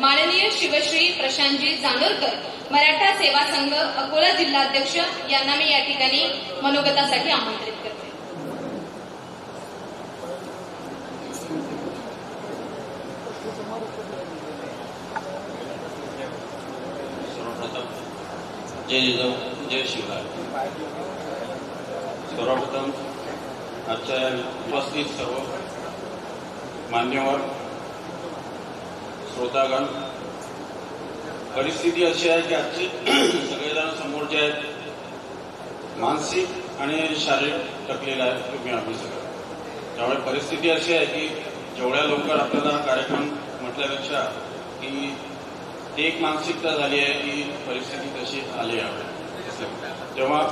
माननीय शिवश्री प्रशांतजी जानोरकर मराठा सेवा संघ अकोला जिल्हाध्यक्ष यांना मी या ठिकाणी मनोगतासाठी आमंत्रित करते. जय जिजाऊ जय शिवराय. सर्वप्रथम आजच्या उपस्थित सर्व मान्यवर श्रोतागण परिस्थिती अशी आहे की आजचे सगळेजण समोर जे आहेत मानसिक आणि शारीरिक टकलेला आहे तुम्ही आम्ही सगळं त्यामुळे परिस्थिती अशी आहे की जेवढ्या लवकर आपल्याला हा कार्यक्रम म्हटल्यापेक्षा की ती एक मानसिकता झाली आहे की परिस्थिती तशी आली आहे. तेव्हा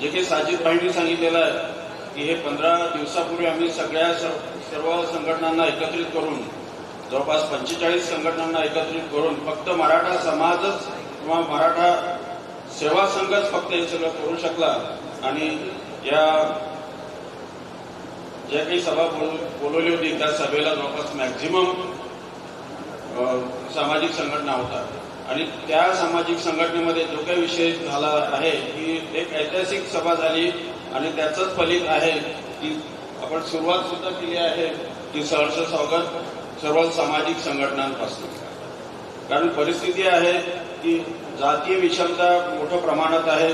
जे काही साजिद भाईंनी सांगितलेलं आहे की हे पंधरा दिवसापूर्वी आम्ही सगळ्या सर्व सर्व संघटनांना एकत्रित करून जवळपास पंचेचाळीस संघटनांना एकत्रित करून फक्त मराठा समाजच किंवा मराठा सेवा संघच फक्त हे सगळं करू शकला. आणि या ज्या काही सभा बोल- बोलवली होती त्या सभेला जवळपास मॅक्झिमम सामाजिक संघटना होतात आणि त्या सामाजिक संघटनेमध्ये जो काही विषय झाला आहे की एक ऐतिहासिक सभा झाली आणि त्याचंच फलित आहे की आपण सुरुवात सुद्धा केली आहे की सहर्ष स्वागत सर्व सामाजिक संघटनांपासून. कारण परिस्थिती आहे की जातीय विषमता मोठ्या प्रमाणात आहे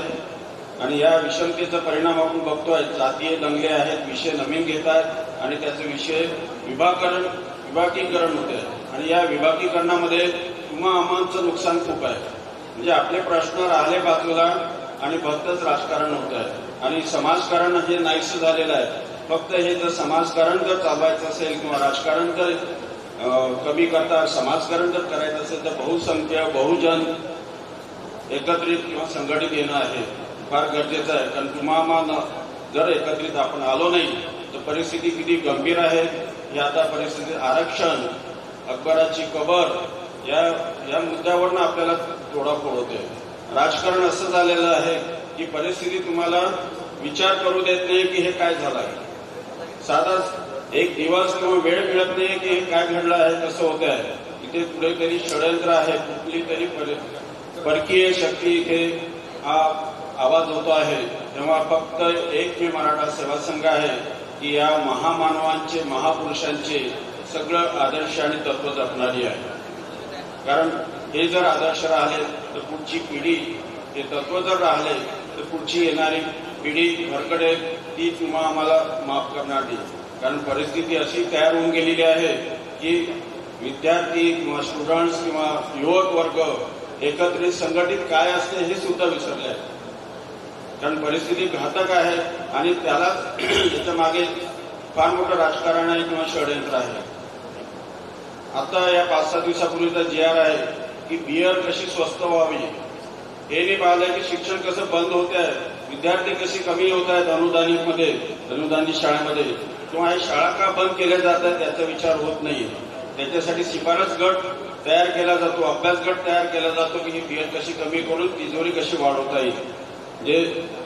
आणि या विषमतेचा परिणाम आपण बघतोय जातीय दंगले आहेत विषय नवीन घेत आहेत आणि त्याचे विषय विभागकरण विभागीकरण होते. आणि या विभागीकरणामध्ये किंवा आमांचं नुकसान खूप आहे. म्हणजे आपले प्रश्न राहिले बाजूला आणि फक्तच राजकारण होत आहे. आणि समाजकारण हे नाहीसं झालेलं आहे. फक्त हे जर समाजकारण जर चालवायचं असेल किंवा राजकारण जर कमी करता समाजकारण जर करायचं असेल तर बहुसंख्य बहुजन एकत्रित किंवा संघटित येणं आहे फार गरजेचं आहे. कारण तुम्हाला जर एकत्रित आपण आलो नाही तर परिस्थिती किती गंभीर आहे. ही आता परिस्थिती आरक्षण अकबराची कबर या या मुद्द्यावरनं आपल्याला तोडाफोड होते राजकारण असं झालेलं आहे की परिस्थिती तुम्हाला विचार करू देत नाही की हे काय झालं आहे साधा एक दिवस किंवा वेळ मिळत नाही की हे काय घडलं आहे कसं होत आहे. इथे कुठेतरी षडयंत्र आहे कुठली तरी परकीय शक्ती इथे हा आवाज होतो आहे. तेव्हा फक्त एक मी मराठा सेवा संघ आहे की या महामानवांचे महापुरुषांचे सगळं आदर्श आणि तत्व जपणारी आहे. कारण हे जर आदर्श राहिले तर पुढची पिढी हे तत्व जर राहिले तर पुढची येणारी पिढी भरकडे ती किंवा आम्हाला माफ करणार नाही. कारण परिस्थिती अशी तयार होऊन गेलेली आहे की विद्यार्थी किंवा स्टुडंट्स किंवा युवक वर्ग एकत्रित संघटित काय असते हे सुद्धा विसरले आहे कारण परिस्थिती घातक आहे आणि त्याला त्याच्यामागे फार मोठं राजकारण आहे किंवा षडयंत्र आहे. आता या पाच सहा दिवसापूर्वीचा जी आर आहे की बियर कशी स्वस्त व्हावी? हे नाही पाहिलंय की शिक्षण कसं बंद होत आहे विद्यार्थी कशी कमी होत आहेत अनुदानित मध्ये अनुदानित शाळेमध्ये किंवा या शाळा का बंद केल्या जात याचा विचार होत नाहीये. त्याच्यासाठी शिफारस गट तयार केला जातो अभ्यास गट तयार केला जातो की ही बियर कशी कमी करून तिजोरी कशी वाढवता येईल. जे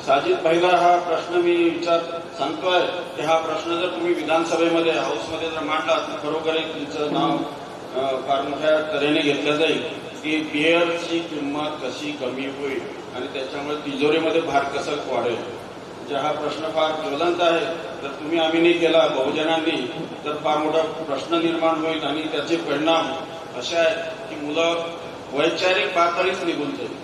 साजिद भाईला हा प्रश्न मी विचार सांगतोय की हा प्रश्न जर तुम्ही विधानसभेमध्ये हाऊसमध्ये जर मांडला तर खरोखर तुमचं नाव फार मोठ्या तऱ्हेने घेतलं जाईल की बिअरची किंमत कशी कमी होईल आणि त्याच्यामुळे तिजोरीमध्ये भार कसं वाढेल. म्हणजे हा प्रश्न फार ज्वलंत आहे जर तुम्ही आम्ही नाही केला बहुजनांनी. तर फार मोठा प्रश्न निर्माण होईल आणि त्याचे परिणाम असे आहेत की मुलं वैचारिक पातळीच निघून जाईल.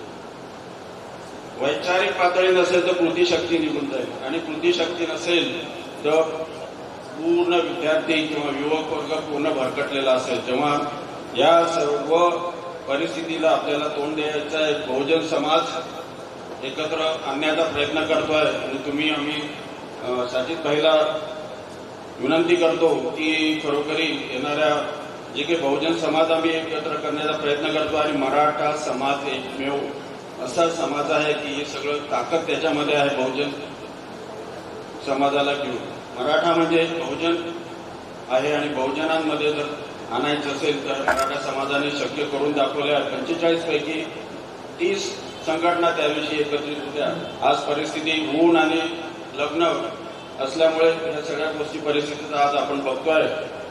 वैचारिक पातळी नसेल तर कृतीशक्ती निघून जाईल. आणि कृतीशक्ती नसेल तर पूर्ण विद्यार्थी किंवा युवक वर्ग पूर्ण भरकटलेला असेल. तेव्हा या सर्व परिस्थितीला आपल्याला तोंड द्यायचं आहे. बहुजन समाज एकत्र आणण्याचा प्रयत्न करतोय आणि तुम्ही आम्ही साजिद भाईला विनंती करतो की खरोखरी येणाऱ्या जे काही बहुजन समाज आम्ही एकत्र करण्याचा प्रयत्न करतो आणि मराठा समाज एकमेव असा समाज आहे की हे सगळं ताकद त्याच्यामध्ये आहे बहुजन समाजाला घेऊन. मराठा म्हणजे बहुजन आहे आणि बहुजनांमध्ये जर आणायचं असेल तर मराठा समाजाने शक्य करून दाखवले पंचेचाळीस पैकी तीस संघटना त्याविषयी एकत्रित होत्या. आज परिस्थिती ऊन आणि लग्न असल्यामुळे या सगळ्या गोष्टी परिस्थितीचा आज आपण बघतोय.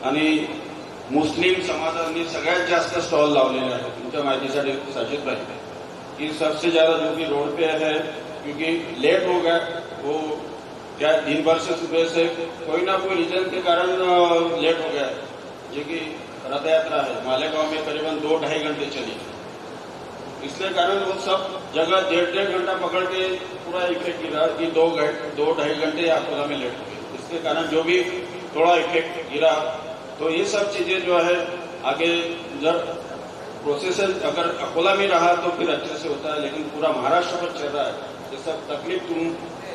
आणि मुस्लिम समाजाने सगळ्यात जास्त स्टॉल लावलेले आहेत. तुमच्या माहितीसाठी साजिद भाई. की सबसे ज्यादा जो कि रोड पे है क्योंकि लेट हो गया वो क्या दिन भर से सुबह से कोई ना कोई रीजन के कारण लेट हो गया जो कि रथ यात्रा है। मालेगांव में करीबन दो ढाई घंटे चली। इसलिए कारण वो सब जगह डेढ़ डेढ़ घंटा पकड़ के पूरा इफ़ेक्ट गिरा कि दो घंटे दो ढाई घंटे अकोला में लेट इसके कारण जो भी थोड़ा इफ़ेक्ट गिरा तो ये सब चीज़ें जो है, आगे जब प्रोसेस अगर अकोला में रहा तो फिर अच्छे से होता है, लेकिन पूरा महाराष्ट्र पर चल रहा है, ये सब तकलीफ़ तुम,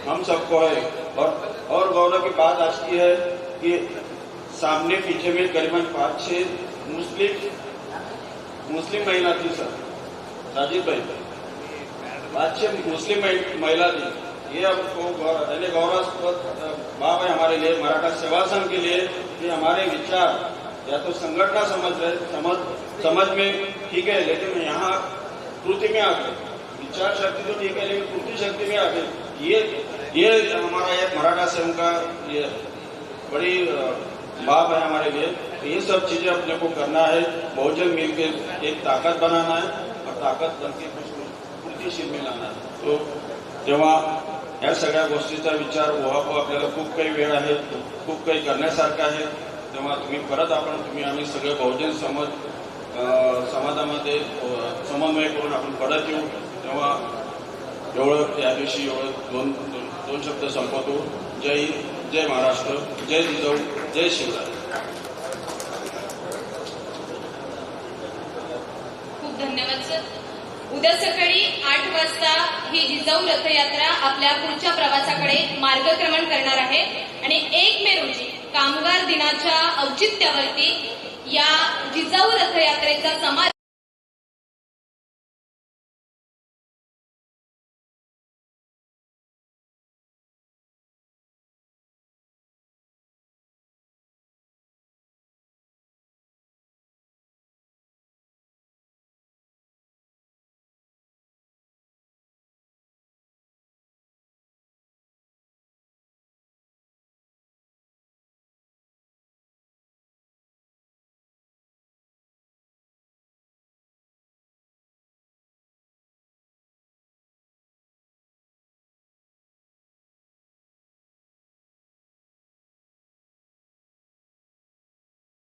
हम सबको है। और और गौरव की बात आज की है कि सामने पीछे में करीबन पाँच छह मुस्लिम मुस्लिम महिला थी सर। साजिद भाई पाँच छह मुस्लिम महिला थी ये अब वो गौ- यानी गौरवास्पद अ, है हमारे लिए मराठा सेवा संघ के लिए कि हमारे विचार या तो संगठना समझ रहे समझ समझ में ठीक है लेकिन यहाँ कृति में आ गए विचार शक्ति तो ठीक है लेकिन कृति शक्ति में आ गई ये ये हमारा एक मराठा संघ का ये बड़ी बात है हमारे लिए। तो ये सब चीज़ें अपने को करना है बहुजन मिलकर एक ताकत बनाना है। ताकद ताकत बन तो जेव्हा या सगळ्या गोष्टीचा विचार व्हावा आपल्याला खूप काही वेळ आहे खूप काही करण्यासारखं आहे तेव्हा तुम्ही परत आपण तुम्ही आम्ही सगळे बहुजन समाज समाजामध्ये समन्वय करून आपण परत येऊ. तेव्हा एवढं या दिवशी एवढं दोन दोन दोन शब्द संपवतो. जय हिंद जय महाराष्ट्र जय जिजाऊ जय शिवराय खूप धन्यवाद सर. उद्या सकाळी आठ वाजता ही जिजाऊ रथयात्रा आपल्या पुढच्या प्रवासाकडे मार्गक्रमण करणार आहे. आणि एक मे रोजी कामगार दिनाच्या औचित्यावरती या जिजाऊ रथयात्रेचा समाज